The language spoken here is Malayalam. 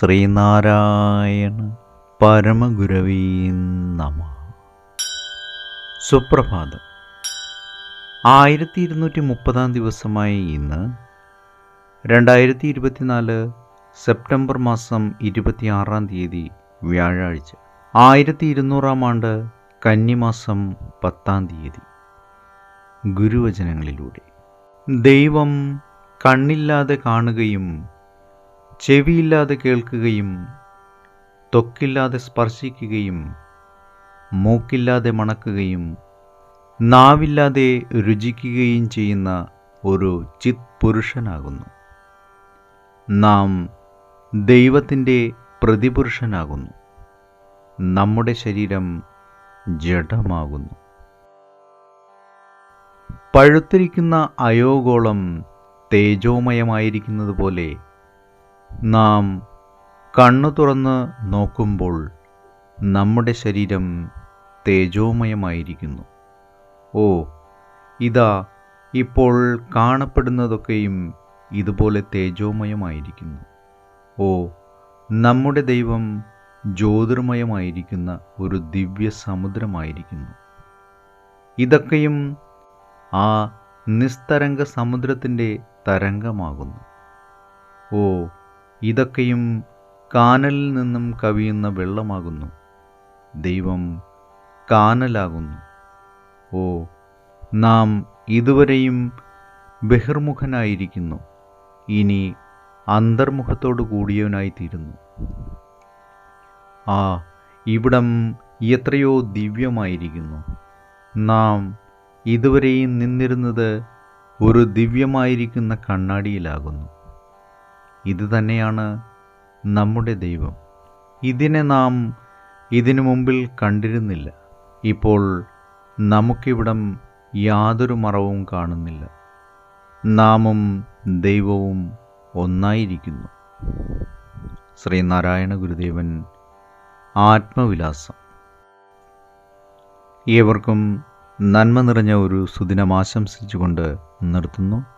ശ്രീനാരായണ പരമഗുരവീ നമ. സുപ്രഭാതം. ആയിരത്തി ഇരുന്നൂറ്റി മുപ്പതാം ദിവസമായി ഇന്ന് രണ്ടായിരത്തി ഇരുപത്തിനാല് സെപ്റ്റംബർ മാസം ഇരുപത്തിയാറാം തീയതി വ്യാഴാഴ്ച ആയിരത്തി ഇരുന്നൂറാം ആണ്ട് കന്നിമാസം പത്താം തീയതി. ഗുരുവചനങ്ങളിലൂടെ. ദൈവം കണ്ണില്ലാതെ കാണുകയും ചെവിയില്ലാതെ കേൾക്കുകയും ത്വക്കില്ലാതെ സ്പർശിക്കുകയും മൂക്കില്ലാതെ മണക്കുകയും നാവില്ലാതെ രുചിക്കുകയും ചെയ്യുന്ന ഒരു ചിത് പുരുഷനാകുന്നു നാം ദൈവത്തിന്റെ പ്രതിപുരുഷനാകുന്നു. നമ്മുടെ ശരീരം ജഡമാകുന്നു. പഴുത്തിരിക്കുന്ന അയോഗോളം തേജോമയമായിരിക്കുന്നത് പോലെ നാം കണ്ണു തുറന്ന് നോക്കുമ്പോൾ നമ്മുടെ ശരീരം തേജോമയമായിരിക്കുന്നു. ഓ ഇതാ ഇപ്പോൾ കാണപ്പെടുന്നതൊക്കെയും ഇതുപോലെ തേജോമയമായിരിക്കുന്നു. ഓ നമ്മുടെ ദൈവം ജ്യോതിർമയമായിരിക്കുന്ന ഒരു ദിവ്യ സമുദ്രമായിരിക്കുന്നു ഇതൊക്കെയും ആ നിസ്തരംഗ സമുദ്രത്തിന്റെ തരംഗമാകുന്നു. ഓ ഇതൊക്കെയും കാനലിൽ നിന്നും കവിയുന്ന വെള്ളമാകുന്നു. ദൈവം കാനലാകുന്നു. ഓ നാം ഇതുവരെയും ബഹിർമുഖനായിരിക്കുന്നു. ഇനി അന്തർമുഖത്തോടു കൂടിയവനായിത്തീരുന്നു ആ ഇവിടം എത്രയോ ദിവ്യമായിരിക്കുന്നു. നാം ഇതുവരെയും നിന്നിരുന്നത് ഒരു ദിവ്യമായിരിക്കുന്ന കണ്ണാടിയിലാകുന്നു. ഇത് തന്നെയാണ് നമ്മുടെ ദൈവം. ഇതിനെ നാം ഇതിനു മുമ്പിൽ കണ്ടിരുന്നില്ല. ഇപ്പോൾ നമുക്കിവിടം യാതൊരു മറവും കാണുന്നില്ല. നാമും ദൈവവും ഒന്നായിരിക്കുന്നു. ശ്രീനാരായണ ഗുരുദേവൻ ആത്മവിലാസം. ഏവർക്കും നന്മ നിറഞ്ഞ ഒരു സുദിനം ആശംസിച്ചുകൊണ്ട് നിർത്തുന്നു.